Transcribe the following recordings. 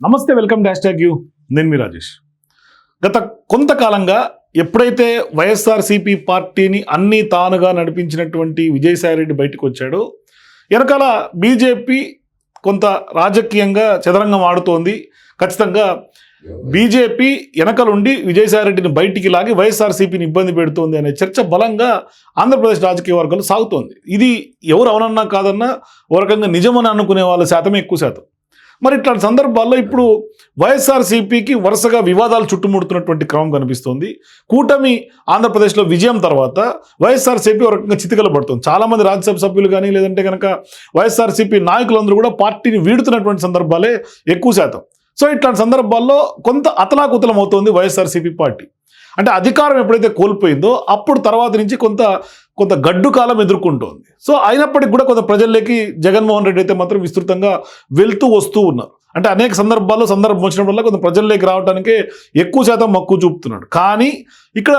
నమస్తే welcome dash tag you. నేను మీ రాజేష్. గత కొంతకాలంగా ఎప్పుడైతే వైఎస్ఆర్సీపీ పార్టీని అన్ని తానుగా నడిపించినటువంటి విజయసాయిరెడ్డి బయటకు వచ్చాడో వెనకాల బీజేపీ కొంత రాజకీయంగా చదరంగం ఆడుతోంది. ఖచ్చితంగా బీజేపీ వెనకలుండి విజయసాయిరెడ్డిని బయటికి లాగి వైఎస్ఆర్సీపీని ఇబ్బంది పెడుతోంది అనే చర్చ బలంగా ఆంధ్రప్రదేశ్ రాజకీయ వర్గాలు సాగుతోంది. ఇది ఎవరు అవునన్నా కాదన్నా ఓ రకంగా నిజమని అనుకునే వాళ్ళ శాతమే ఎక్కువ శాతం. మరి ఇట్లాంటి సందర్భాల్లో ఇప్పుడు వైఎస్ఆర్సీపీకి వరుసగా వివాదాలు చుట్టుముడుతున్నటువంటి క్రమం కనిపిస్తోంది. కూటమి ఆంధ్రప్రదేశ్లో విజయం తర్వాత వైఎస్ఆర్సీపీ ఒక రకంగా చితికల పడుతుంది చాలామంది రాజ్యసభ సభ్యులు కానీ లేదంటే కనుక వైఎస్ఆర్సీపీ నాయకులందరూ కూడా పార్టీని వీడుతున్నటువంటి సందర్భాలే ఎక్కువ శాతం. సో ఇట్లాంటి సందర్భాల్లో కొంత అతలాకుతలం అవుతోంది వైఎస్ఆర్సీపీ పార్టీ. అంటే అధికారం ఎప్పుడైతే కోల్పోయిందో అప్పుడు తర్వాత నుంచి కొంత కొంత గడ్డు కాలం ఎదుర్కొంటోంది. సో అయినప్పటికీ కూడా కొంత ప్రజల్లోకి జగన్మోహన్ రెడ్డి అయితే మాత్రం విస్తృతంగా వెళ్తూ వస్తూ ఉన్నారు. అంటే అనేక సందర్భాల్లో సందర్భం వచ్చినప్పుడల్లా కొంత ప్రజల్లోకి రావడానికే ఎక్కువ శాతం మక్కువ చూపుతున్నాడు. కానీ ఇక్కడ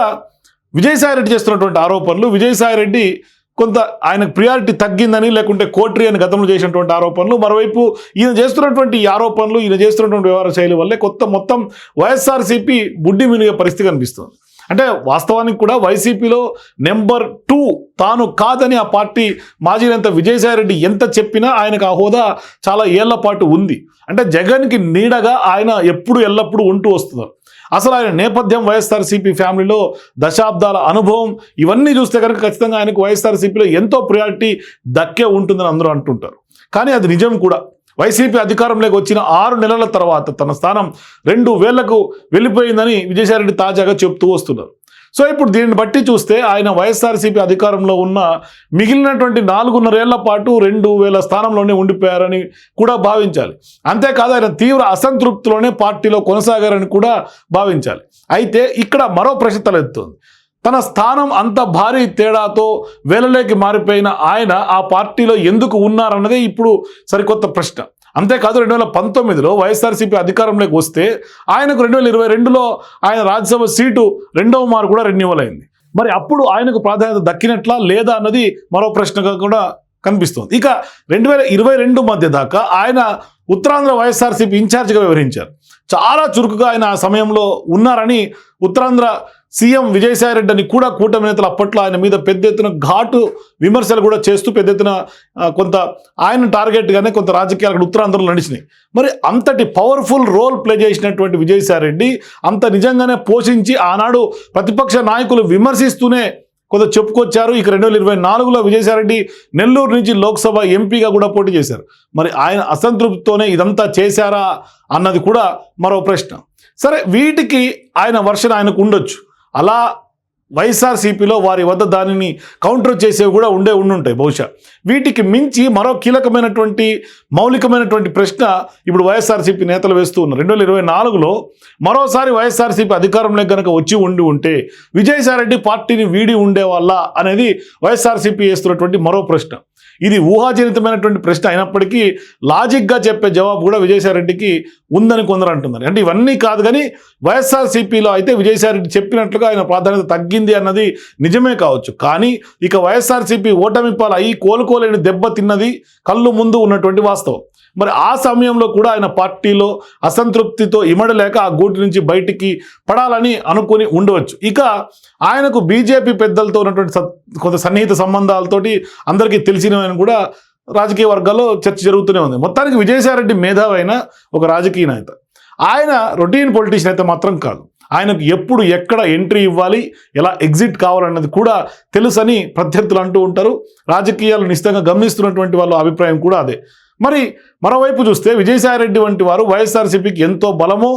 విజయసాయిరెడ్డి చేస్తున్నటువంటి ఆరోపణలు విజయసాయిరెడ్డి కొంత ఆయనకు ప్రియారిటీ తగ్గిందని లేకుంటే కోట్రి అని గతంలో చేసినటువంటి ఆరోపణలు మరోవైపు ఈయన చేస్తున్నటువంటి ఆరోపణలు ఈయన చేస్తున్నటువంటి వ్యవహార శైలి వల్లే కొత్త మొత్తం వైఎస్ఆర్సీపీ బుడ్డి మినిగే పరిస్థితి కనిపిస్తుంది. అంటే వాస్తవానికి కూడా వైసీపీలో నెంబర్ టూ తాను కాదని ఆ పార్టీ మాజీ నేత విజయసాయిరెడ్డి ఎంత చెప్పినా ఆయనకు ఆ హోదా చాలా ఏళ్ళ పాటు ఉంది. అంటే జగన్కి నీడగా ఆయన ఎప్పుడు ఎల్లప్పుడూ ఉంటూ వస్తున్నారు. అసలు ఆయన నేపథ్యం వైఎస్ఆర్సీపీ ఫ్యామిలీలో దశాబ్దాల అనుభవం ఇవన్నీ చూస్తే కనుక ఖచ్చితంగా ఆయనకు వైఎస్ఆర్సీపీలో ఎంతో ప్రియారిటీ దక్కే ఉంటుందని అందరూ అంటుంటారు. కానీ అది నిజం కూడా. వైసీపీ అధికారంలోకి వచ్చిన ఆరు నెలల తర్వాత తన స్థానం రెండు వేలకు వెళ్ళిపోయిందని విజయసాయిరెడ్డి తాజాగా చెప్తూ వస్తున్నారు. సో ఇప్పుడు దీన్ని బట్టి చూస్తే ఆయన వైఎస్ఆర్సీపీ అధికారంలో ఉన్న మిగిలినటువంటి నాలుగున్నరేళ్ళ పాటు రెండు వేల స్థానంలోనే ఉండిపోయారని కూడా భావించాలి. అంతేకాదు ఆయన తీవ్ర అసంతృప్తిలోనే పార్టీలో కొనసాగారని కూడా భావించాలి. అయితే ఇక్కడ మరో ప్రశ్న తలెత్తుంది. తన స్థానం అంత భారీ తేడాతో వేలలోకి మారిపోయిన ఆయన ఆ పార్టీలో ఎందుకు ఉన్నారన్నదే ఇప్పుడు సరికొత్త ప్రశ్న. అంతేకాదు రెండు వేల పంతొమ్మిదిలో వైఎస్ఆర్సీపీ అధికారంలోకి వస్తే ఆయనకు రెండు వేల ఇరవై రెండులో ఆయన రాజ్యసభ సీటు రెండవ మారు కూడా రెన్యువల్ అయింది మరి అప్పుడు ఆయనకు ప్రాధాన్యత దక్కినట్లా లేదా అన్నది మరో ప్రశ్నగా కూడా కనిపిస్తుంది. ఇక రెండు వేల ఇరవై రెండు మధ్య దాకా ఆయన ఉత్తరాంధ్ర వైఎస్ఆర్సీపీ ఇన్ఛార్జ్గా వ్యవహరించారు. చాలా చురుకుగా ఆయన ఆ సమయంలో ఉన్నారని ఉత్తరాంధ్ర సీఎం విజయసాయిరెడ్డి అని కూడా కూటమి నేతలు అప్పట్లో ఆయన మీద పెద్ద ఎత్తున ఘాటు విమర్శలు కూడా చేస్తూ పెద్ద ఎత్తున కొంత ఆయన టార్గెట్గానే కొంత రాజకీయాలు అక్కడ ఉత్తరాంధ్రలో నడిచినాయి. మరి అంతటి పవర్ఫుల్ రోల్ ప్లే చేసినటువంటి విజయసాయిరెడ్డి అంత నిజంగానే పోషించి ఆనాడు ప్రతిపక్ష నాయకులు విమర్శిస్తూనే కొంత చెప్పుకొచ్చారు. ఇక రెండు వేల ఇరవై నాలుగులో విజయసాయిరెడ్డి నెల్లూరు నుంచి లోక్సభ ఎంపీగా కూడా పోటీ చేశారు. మరి ఆయన అసంతృప్తితోనే ఇదంతా చేశారా అన్నది కూడా మరో ప్రశ్న. సరే వీటికి ఆయన వర్షన్ ఆయనకు ఉండొచ్చు. అలా వైఎస్ఆర్సీపీలో వారి వద్ద దానిని కౌంటర్ చేసేవి కూడా ఉండే ఉండుంటాయి బహుశా. వీటికి మించి మరో కీలకమైనటువంటి మౌలికమైనటువంటి ప్రశ్న ఇప్పుడు వైఎస్ఆర్సీపీ నేతలు వేస్తూ ఉన్నారు. రెండు వేల ఇరవై నాలుగులో మరోసారి వైఎస్ఆర్సీపీ అధికారంలోకి కనుక వచ్చి ఉండి ఉంటే విజయసాయిరెడ్డి పార్టీని వీడి ఉండేవాళ్ళ అనేది వైఎస్ఆర్సీపీ వేస్తున్నటువంటి మరో ప్రశ్న. ఇది ఊహాజనితమైనటువంటి ప్రశ్న అయినప్పటికీ లాజిక్గా చెప్పే జవాబు కూడా విజయసాయిరెడ్డికి ఉందని కొందరు అంటున్నారు. అంటే ఇవన్నీ కాదు కానీ వైఎస్ఆర్సీపీలో అయితే విజయసాయిరెడ్డి చెప్పినట్లుగా ఆయన ప్రాధాన్యత తగ్గింది అన్నది నిజమే కావచ్చు. కానీ ఇక వైఎస్ఆర్సీపీ ఓటమి పాల అయి కోలుకోలేని దెబ్బ తిన్నది కళ్ళు ముందు ఉన్నటువంటి వాస్తవం. మరి ఆ సమయంలో కూడా ఆయన పార్టీలో అసంతృప్తితో ఇమడలేక ఆ గూటి నుంచి బయటికి పడాలని అనుకుని ఉండవచ్చు. ఇక ఆయనకు బీజేపీ పెద్దలతో ఉన్నటువంటి కొంత సన్నిహిత సంబంధాలతోటి అందరికీ తెలిసినవని కూడా రాజకీయ వర్గాల్లో చర్చ జరుగుతూనే ఉంది. మొత్తానికి విజయసాయిరెడ్డి మేధావైన ఒక రాజకీయ నేత ఆయన రొటీన్ పొలిటీషియన్ అయితే మాత్రం కాదు. ఆయనకు ఎప్పుడు ఎక్కడ ఎంట్రీ ఇవ్వాలి ఎలా ఎగ్జిట్ కావాలన్నది కూడా తెలుసని ప్రత్యర్థులు అంటూ ఉంటారు. రాజకీయాలు నిశ్చితంగా గమనిస్తున్నటువంటి వాళ్ళ అభిప్రాయం కూడా అదే. మరి మరోవైపు చూస్తే విజయసాయిరెడ్డి వంటి వారు వైఎస్ఆర్సీపీకి ఎంతో బలమో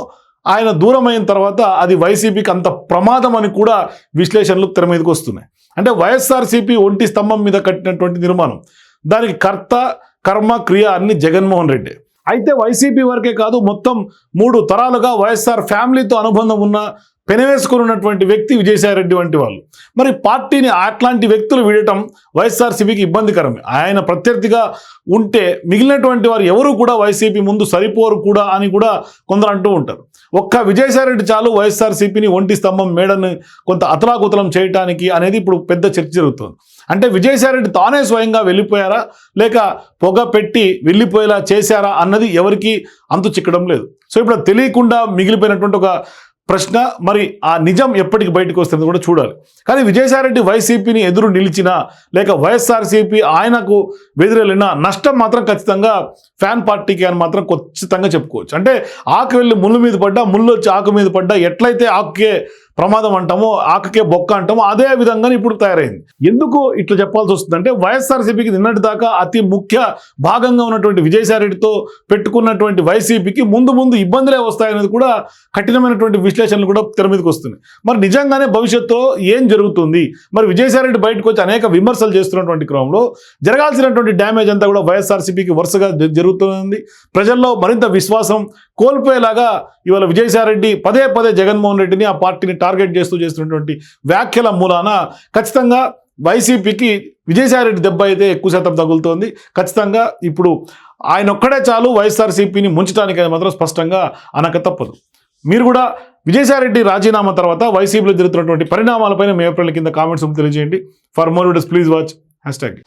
ఆయన దూరమైన తర్వాత అది వైసీపీకి అంత ప్రమాదం అని కూడా విశ్లేషణలు తెర మీదకి వస్తున్నాయి. అంటే వైఎస్ఆర్సీపీ ఒంటి స్తంభం మీద కట్టినటువంటి నిర్మాణం దానికి కర్త కర్మ క్రియ అన్ని జగన్మోహన్ రెడ్డి. అయితే వైసీపీ వరకే కాదు మొత్తం మూడు తరాలుగా వైఎస్ఆర్ ఫ్యామిలీతో అనుబంధం ఉన్న పెనవేసుకున్నటువంటి వ్యక్తి విజయసాయి రెడ్డి వంటి వాళ్ళు. మరి పార్టీని అట్లాంటి వ్యక్తులు వీడటం వైఎస్ఆర్సీపీకి ఇబ్బందికరమే. ఆయన ప్రత్యర్థిగా ఉంటే మిగిలినటువంటి వారు ఎవరు కూడా వైసీపీ ముందు సరిపోరు కూడా అని కూడా కొందరు అంటూ ఉంటారు. ఒక్క విజయసాయి రెడ్డి చాలు వైఎస్ఆర్సీపీని ఒంటి స్తంభం మేడని కొంత అతలాకుతలం చేయటానికి అనేది ఇప్పుడు పెద్ద చర్చ జరుగుతుంది. అంటే విజయసాయి రెడ్డి తానే స్వయంగా వెళ్ళిపోయారా? లేక పొగ పెట్టి వెళ్ళిపోయేలా చేశారా? అన్నది ఎవరికి అంతు చిక్కడం లేదు. సో ఇప్పుడు తెలియకుండా మిగిలిపోయినటువంటి ఒక ప్రశ్న మరి ఆ నిజం ఎప్పటికి బయటకు వస్తుంది కూడా చూడాలి. కానీ విజయసాయిరెడ్డి వైసీపీని ఎదురు నిలిచినా లేక వైఎస్ఆర్సీపీ ఆయనకు వెదిరెళ్ళినా నష్టం మాత్రం ఖచ్చితంగా ఫ్యాన్ పార్టీకి అని మాత్రం ఖచ్చితంగా చెప్పుకోవచ్చు. అంటే ఆకు వెళ్ళి ముళ్ళు మీద పడ్డా ముళ్ళు వచ్చి ఆకు మీద పడ్డా ఎట్లయితే ఆకుకే ప్రమాదం అంటాము ఆకకే బొక్క అంటాము అదే విధంగానే ఇప్పుడు తయారైంది. ఎందుకు ఇట్లా చెప్పాల్సి వస్తుందంటే వైఎస్ఆర్సీపీకి నిన్నటి దాకా అతి ముఖ్య భాగంగా ఉన్నటువంటి విజయసాయిరెడ్డితో పెట్టుకున్నటువంటి వైసీపీకి ముందు ముందు ఇబ్బందులే వస్తాయనేది కూడా కఠినమైనటువంటి విశ్లేషణలు కూడా తెర మీదకి వస్తున్నాయి. మరి నిజంగానే భవిష్యత్తులో ఏం జరుగుతుంది? మరి విజయసాయిరెడ్డి బయటకు వచ్చి అనేక విమర్శలు చేస్తున్నటువంటి క్రమంలో జరగాల్సినటువంటి డ్యామేజ్ అంతా కూడా వైఎస్ఆర్సీపీకి వరుసగా జరుగుతుంది. ప్రజల్లో మరింత విశ్వాసం కోల్పోయేలాగా ఇవాళ విజయసాయిరెడ్డి పదే పదే జగన్మోహన్ రెడ్డిని ఆ పార్టీని టార్గెట్ చేస్తూ చేస్తున్నటువంటి వ్యాఖ్యల మూలాన ఖచ్చితంగా వైసీపీకి విజయసాయిరెడ్డి దెబ్బ అయితే ఎక్కువ శాతం తగులుతోంది. ఖచ్చితంగా ఇప్పుడు ఆయన ఒక్కడే చాలు వైఎస్ఆర్సీపీని ముంచడానికి అది మాత్రం స్పష్టంగా అనక తప్పదు. మీరు కూడా విజయసాయిరెడ్డి రాజీనామా తర్వాత వైసీపీలో జరుగుతున్నటువంటి పరిణామాలపైన మీ ఏప్రిల్ కింద కామెంట్స్ తెలియజేయండి. For more videos please watch. Hashtag.